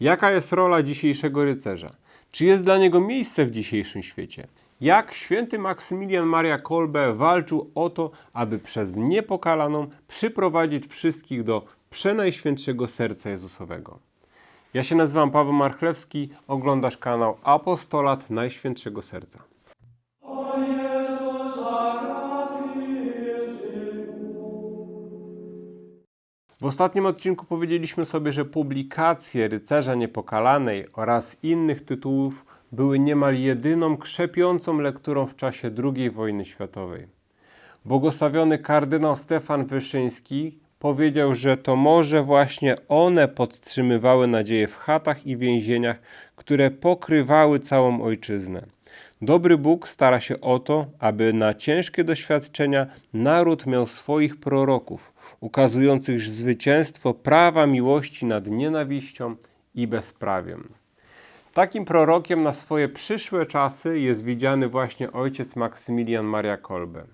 Jaka jest rola dzisiejszego rycerza? Czy jest dla niego miejsce w dzisiejszym świecie? Jak święty Maksymilian Maria Kolbe walczył o to, aby przez niepokalaną przyprowadzić wszystkich do przenajświętszego serca Jezusowego? Ja się nazywam Paweł Marchlewski, oglądasz kanał Apostolat Najświętszego Serca. W ostatnim odcinku powiedzieliśmy sobie, że publikacje Rycerza Niepokalanej oraz innych tytułów były niemal jedyną krzepiącą lekturą w czasie II wojny światowej. Błogosławiony kardynał Stefan Wyszyński powiedział, że to może właśnie one podtrzymywały nadzieję w chatach i więzieniach, które pokrywały całą ojczyznę. Dobry Bóg stara się o to, aby na ciężkie doświadczenia naród miał swoich proroków, ukazujących zwycięstwo prawa miłości nad nienawiścią i bezprawiem. Takim prorokiem na swoje przyszłe czasy jest widziany właśnie ojciec Maksymilian Maria Kolbe.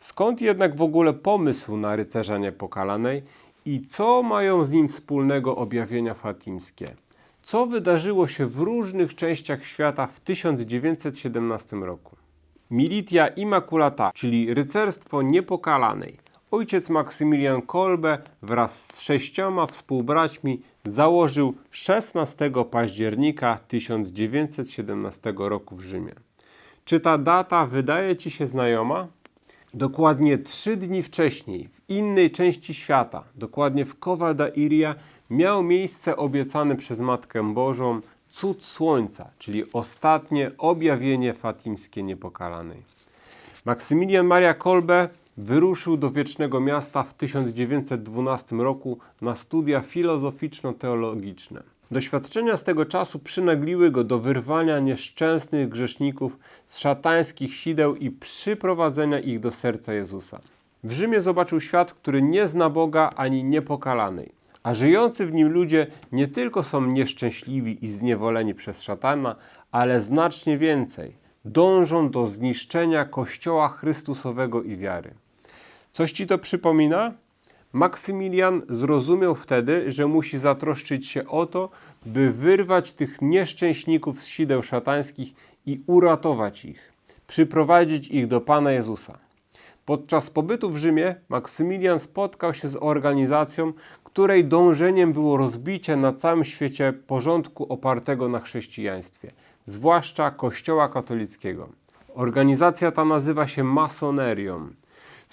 Skąd jednak w ogóle pomysł na rycerza niepokalanej i co mają z nim wspólnego objawienia fatimskie? Co wydarzyło się w różnych częściach świata w 1917 roku? Militia Immaculata, czyli rycerstwo niepokalanej. Ojciec Maksymilian Kolbe wraz z sześcioma współbraćmi założył 16 października 1917 roku w Rzymie. Czy ta data wydaje Ci się znajoma? Dokładnie trzy dni wcześniej, w innej części świata, dokładnie w Cova Iria, miał miejsce obiecany przez Matkę Bożą cud słońca, czyli ostatnie objawienie fatimskie niepokalanej. Maksymilian Maria Kolbe wyruszył do Wiecznego Miasta w 1912 roku na studia filozoficzno-teologiczne. Doświadczenia z tego czasu przynagliły go do wyrwania nieszczęsnych grzeszników z szatańskich sideł i przyprowadzenia ich do serca Jezusa. W Rzymie zobaczył świat, który nie zna Boga ani niepokalanej, a żyjący w nim ludzie nie tylko są nieszczęśliwi i zniewoleni przez szatana, ale znacznie więcej dążą do zniszczenia Kościoła Chrystusowego i wiary. Coś ci to przypomina? Maksymilian zrozumiał wtedy, że musi zatroszczyć się o to, by wyrwać tych nieszczęśników z sideł szatańskich i uratować ich, przyprowadzić ich do Pana Jezusa. Podczas pobytu w Rzymie Maksymilian spotkał się z organizacją, której dążeniem było rozbicie na całym świecie porządku opartego na chrześcijaństwie, zwłaszcza Kościoła katolickiego. Organizacja ta nazywa się masonerią.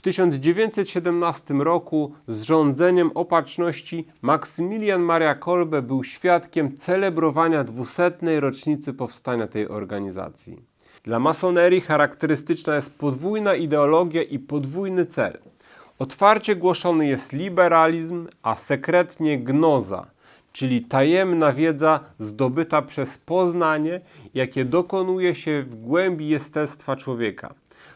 W 1917 roku z rządzeniem opatrzności Maksymilian Maria Kolbe był świadkiem celebrowania 200. rocznicy powstania tej organizacji. Dla masonerii charakterystyczna jest podwójna ideologia i podwójny cel. Otwarcie głoszony jest liberalizm, a sekretnie gnoza, czyli tajemna wiedza zdobyta przez poznanie, jakie dokonuje się w głębi jestestwa człowieka.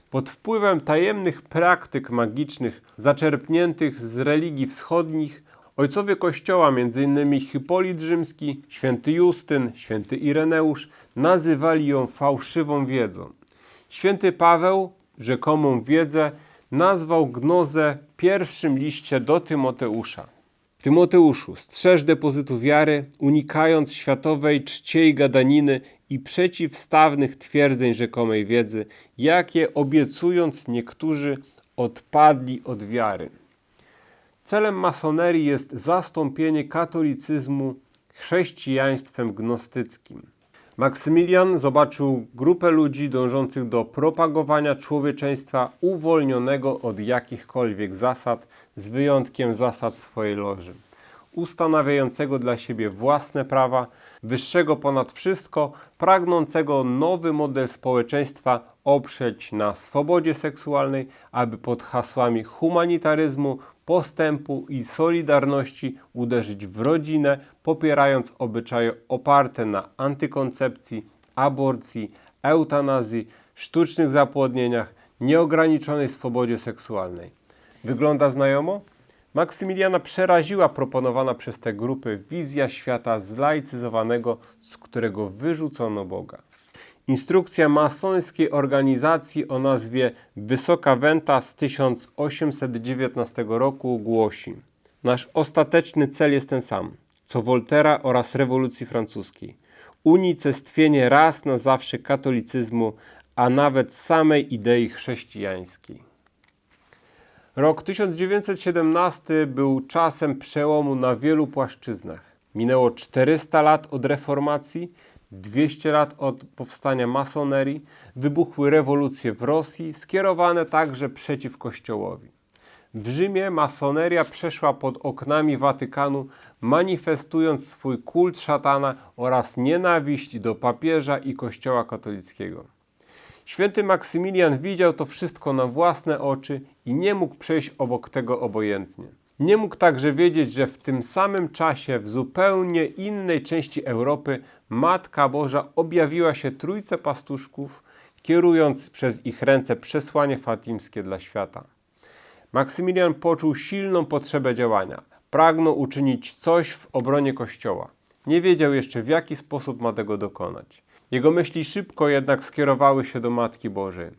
Pod wpływem tajemnych praktyk magicznych zaczerpniętych z religii wschodnich, ojcowie Kościoła, m.in. Hipolit Rzymski, święty Justyn, święty Ireneusz, nazywali ją fałszywą wiedzą. Święty Paweł rzekomą wiedzę nazwał gnozę pierwszym liście do Tymoteusza. Tymoteuszu, strzeż depozytu wiary, unikając światowej czciej gadaniny i przeciwstawnych twierdzeń rzekomej wiedzy, jakie obiecując niektórzy odpadli od wiary. Celem masonerii jest zastąpienie katolicyzmu chrześcijaństwem gnostyckim. Maksymilian zobaczył grupę ludzi dążących do propagowania człowieczeństwa uwolnionego od jakichkolwiek zasad, z wyjątkiem zasad swojej loży, ustanawiającego dla siebie własne prawa, wyższego ponad wszystko, pragnącego nowy model społeczeństwa oprzeć na swobodzie seksualnej, aby pod hasłami humanitaryzmu, postępu i solidarności uderzyć w rodzinę, popierając obyczaje oparte na antykoncepcji, aborcji, eutanazji, sztucznych zapłodnieniach, nieograniczonej swobodzie seksualnej. Wygląda znajomo? Maksymiliana przeraziła proponowana przez te grupy wizja świata zlaicyzowanego, z którego wyrzucono Boga. Instrukcja masońskiej organizacji o nazwie Wysoka Wenta z 1819 roku głosi: Nasz ostateczny cel jest ten sam. co Woltera oraz rewolucji francuskiej. Unicestwienie raz na zawsze katolicyzmu, a nawet samej idei chrześcijańskiej. Rok 1917 był czasem przełomu na wielu płaszczyznach. Minęło 400 lat od reformacji, 200 lat od powstania masonerii, wybuchły rewolucje w Rosji, skierowane także przeciw Kościołowi. W Rzymie masoneria przeszła pod oknami Watykanu, manifestując swój kult szatana oraz nienawiść do papieża i Kościoła katolickiego. Święty Maksymilian widział to wszystko na własne oczy i nie mógł przejść obok tego obojętnie. Nie mógł także wiedzieć, że w tym samym czasie w zupełnie innej części Europy Matka Boża objawiła się trójce pastuszków, kierując przez ich ręce przesłanie fatimskie dla świata. Maksymilian poczuł silną potrzebę działania. Pragnął uczynić coś w obronie Kościoła. Nie wiedział jeszcze w jaki sposób ma tego dokonać. Jego myśli szybko jednak skierowały się do Matki Bożej.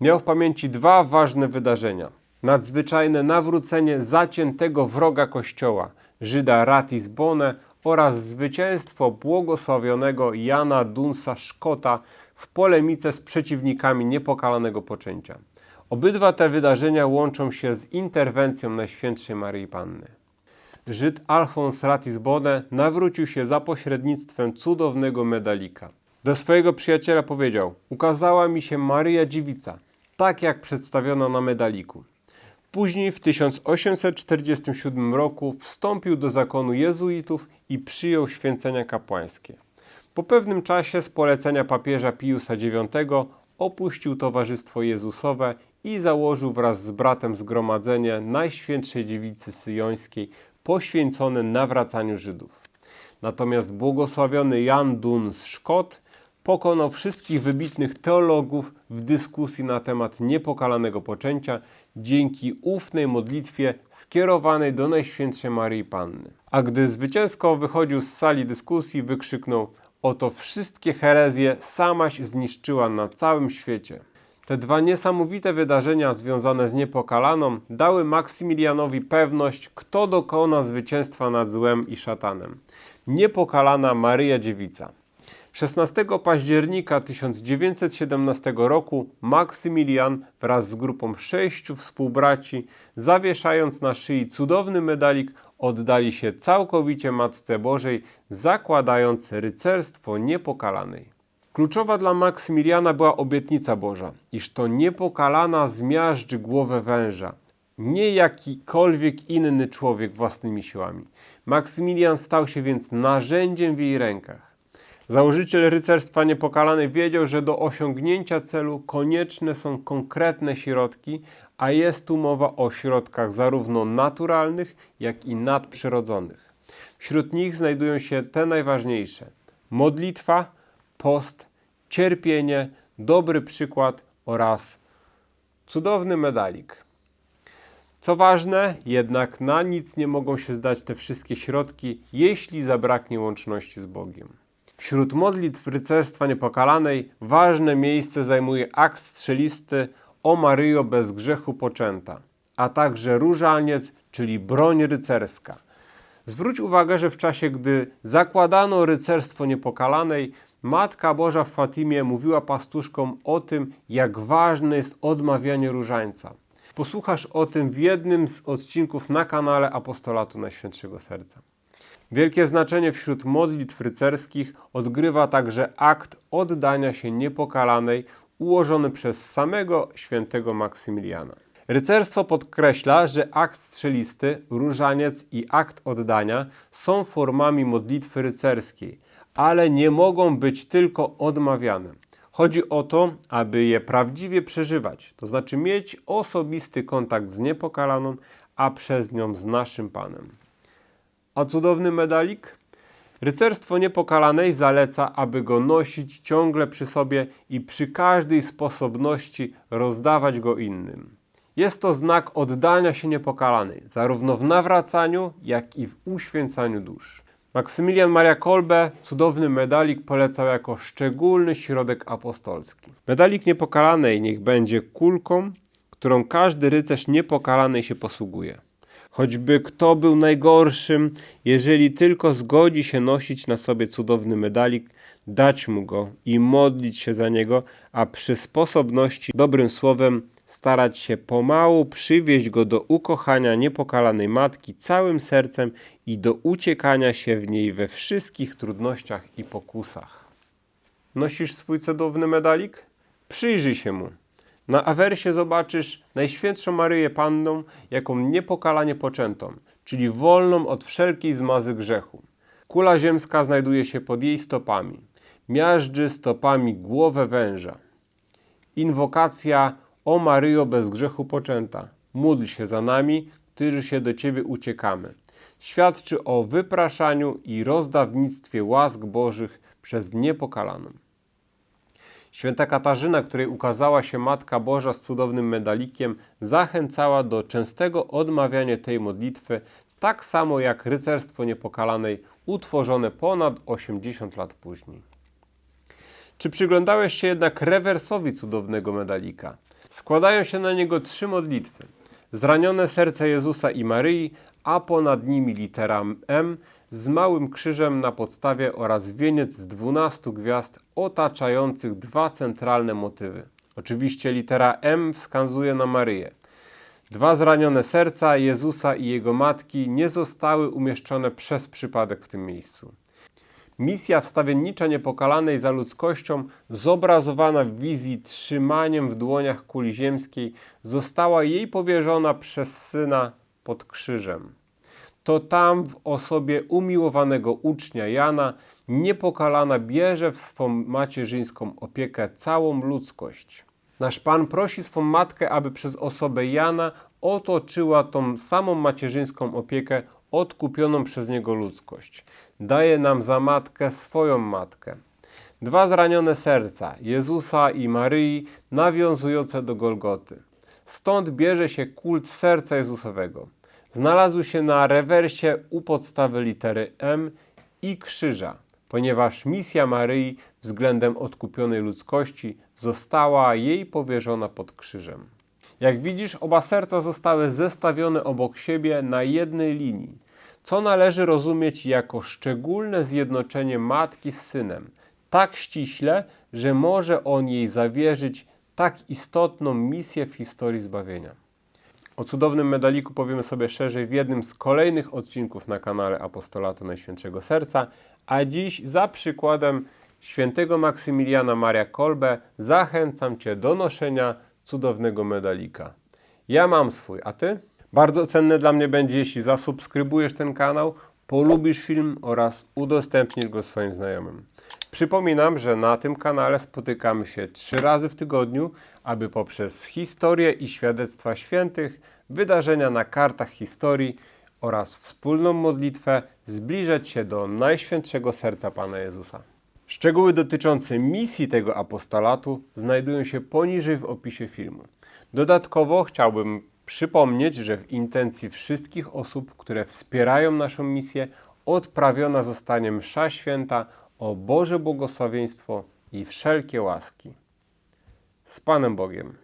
Miał w pamięci dwa ważne wydarzenia. Nadzwyczajne nawrócenie zaciętego wroga Kościoła, Żyda Ratisbonne oraz zwycięstwo błogosławionego Jana Dunsa Szkota w polemice z przeciwnikami niepokalanego poczęcia. Obydwa te wydarzenia łączą się z interwencją Najświętszej Maryi Panny. Żyd Alfons Ratisbonne nawrócił się za pośrednictwem cudownego medalika. Do swojego przyjaciela powiedział: Ukazała mi się Maryja Dziewica, tak jak przedstawiona na medaliku. Później w 1847 roku wstąpił do zakonu jezuitów i przyjął święcenia kapłańskie. Po pewnym czasie z polecenia papieża Piusa IX opuścił Towarzystwo Jezusowe i założył wraz z bratem zgromadzenie Najświętszej Dziewicy Syjońskiej poświęcone nawracaniu Żydów. Natomiast błogosławiony Jan Dun z Szkot pokonał wszystkich wybitnych teologów w dyskusji na temat niepokalanego poczęcia dzięki ufnej modlitwie skierowanej do Najświętszej Maryi Panny. A gdy zwycięsko wychodził z sali dyskusji, wykrzyknął: Oto wszystkie herezje samaś zniszczyła na całym świecie. Te dwa niesamowite wydarzenia związane z niepokalaną dały Maksymilianowi pewność, kto dokona zwycięstwa nad złem i szatanem. Niepokalana Maryja Dziewica. 16 października 1917 roku Maksymilian wraz z grupą sześciu współbraci, zawieszając na szyi cudowny medalik, oddali się całkowicie Matce Bożej, zakładając rycerstwo niepokalanej. Kluczowa dla Maksymiliana była obietnica Boża, iż to niepokalana zmiażdży głowę węża, nie jakikolwiek inny człowiek własnymi siłami. Maksymilian stał się więc narzędziem w jej rękach. Założyciel rycerstwa niepokalanej wiedział, że do osiągnięcia celu konieczne są konkretne środki, a jest tu mowa o środkach zarówno naturalnych, jak i nadprzyrodzonych. Wśród nich znajdują się te najważniejsze: modlitwa, post, cierpienie, dobry przykład oraz cudowny medalik. Co ważne, jednak na nic nie mogą się zdać te wszystkie środki, jeśli zabraknie łączności z Bogiem. Wśród modlitw rycerstwa niepokalanej ważne miejsce zajmuje akt strzelisty O Maryjo bez grzechu poczęta, a także różaniec, czyli broń rycerska. Zwróć uwagę, że w czasie, gdy zakładano rycerstwo niepokalanej, Matka Boża w Fatimie mówiła pastuszkom o tym, jak ważne jest odmawianie różańca. Posłuchasz o tym w jednym z odcinków na kanale Apostolatu Najświętszego Serca. Wielkie znaczenie wśród modlitw rycerskich odgrywa także akt oddania się niepokalanej ułożony przez samego świętego Maksymiliana. Rycerstwo podkreśla, że akt strzelisty, różaniec i akt oddania są formami modlitwy rycerskiej, ale nie mogą być tylko odmawiane. Chodzi o to, aby je prawdziwie przeżywać, to znaczy mieć osobisty kontakt z niepokalaną, a przez nią z naszym Panem. A cudowny medalik? Rycerstwo niepokalanej zaleca, aby go nosić ciągle przy sobie i przy każdej sposobności rozdawać go innym. Jest to znak oddania się niepokalanej, zarówno w nawracaniu, jak i w uświęcaniu dusz. Maksymilian Maria Kolbe cudowny medalik polecał jako szczególny środek apostolski. Medalik niepokalanej niech będzie kulką, którą każdy rycerz niepokalanej się posługuje. Choćby kto był najgorszym, jeżeli tylko zgodzi się nosić na sobie cudowny medalik, dać mu go i modlić się za niego, a przy sposobności dobrym słowem starać się pomału przywieźć go do ukochania niepokalanej matki całym sercem i do uciekania się w niej we wszystkich trudnościach i pokusach. Nosisz swój cudowny medalik? Przyjrzyj się mu. Na awersie zobaczysz Najświętszą Maryję Panną, jaką niepokalanie poczętą, czyli wolną od wszelkiej zmazy grzechu. Kula ziemska znajduje się pod jej stopami. Miażdży stopami głowę węża. Inwokacja O Maryjo bez grzechu poczęta. Módl się za nami, którzy się do Ciebie uciekamy. Świadczy o wypraszaniu i rozdawnictwie łask Bożych przez niepokalaną. Święta Katarzyna, której ukazała się Matka Boża z cudownym medalikiem, zachęcała do częstego odmawiania tej modlitwy, tak samo jak rycerstwo niepokalanej, utworzone ponad 80 lat później. Czy przyglądałeś się jednak rewersowi cudownego medalika? Składają się na niego trzy modlitwy. Zranione serce Jezusa i Maryi, a ponad nimi litera M z małym krzyżem na podstawie oraz wieniec z 12 gwiazd otaczających dwa centralne motywy. Oczywiście litera M wskazuje na Maryję. Dwa zranione serca Jezusa i jego matki nie zostały umieszczone przez przypadek w tym miejscu. Misja wstawiennicza niepokalanej za ludzkością, zobrazowana w wizji trzymaniem w dłoniach kuli ziemskiej, została jej powierzona przez syna pod krzyżem. To tam w osobie umiłowanego ucznia Jana niepokalana bierze w swą macierzyńską opiekę całą ludzkość. Nasz Pan prosi swą matkę, aby przez osobę Jana otoczyła tą samą macierzyńską opiekę odkupioną przez Niego ludzkość. Daje nam za matkę swoją matkę. Dwa zranione serca, Jezusa i Maryi, nawiązujące do Golgoty. Stąd bierze się kult serca Jezusowego. Znalazły się na rewersie u podstawy litery M i krzyża, ponieważ misja Maryi względem odkupionej ludzkości została jej powierzona pod krzyżem. Jak widzisz, oba serca zostały zestawione obok siebie na jednej linii, co należy rozumieć jako szczególne zjednoczenie matki z synem, tak ściśle, że może on jej zawierzyć tak istotną misję w historii zbawienia. O cudownym medaliku powiemy sobie szerzej w jednym z kolejnych odcinków na kanale Apostolatu Najświętszego Serca, a dziś za przykładem świętego Maksymiliana Maria Kolbe zachęcam Cię do noszenia cudownego medalika. Ja mam swój, a Ty? Bardzo cenne dla mnie będzie, jeśli zasubskrybujesz ten kanał, polubisz film oraz udostępnisz go swoim znajomym. Przypominam, że na tym kanale spotykamy się trzy razy w tygodniu, aby poprzez historię i świadectwa świętych, wydarzenia na kartach historii oraz wspólną modlitwę zbliżać się do Najświętszego Serca Pana Jezusa. Szczegóły dotyczące misji tego apostolatu znajdują się poniżej w opisie filmu. Dodatkowo chciałbym przypomnieć, że w intencji wszystkich osób, które wspierają naszą misję, odprawiona zostanie msza święta o Boże błogosławieństwo i wszelkie łaski. Z Panem Bogiem.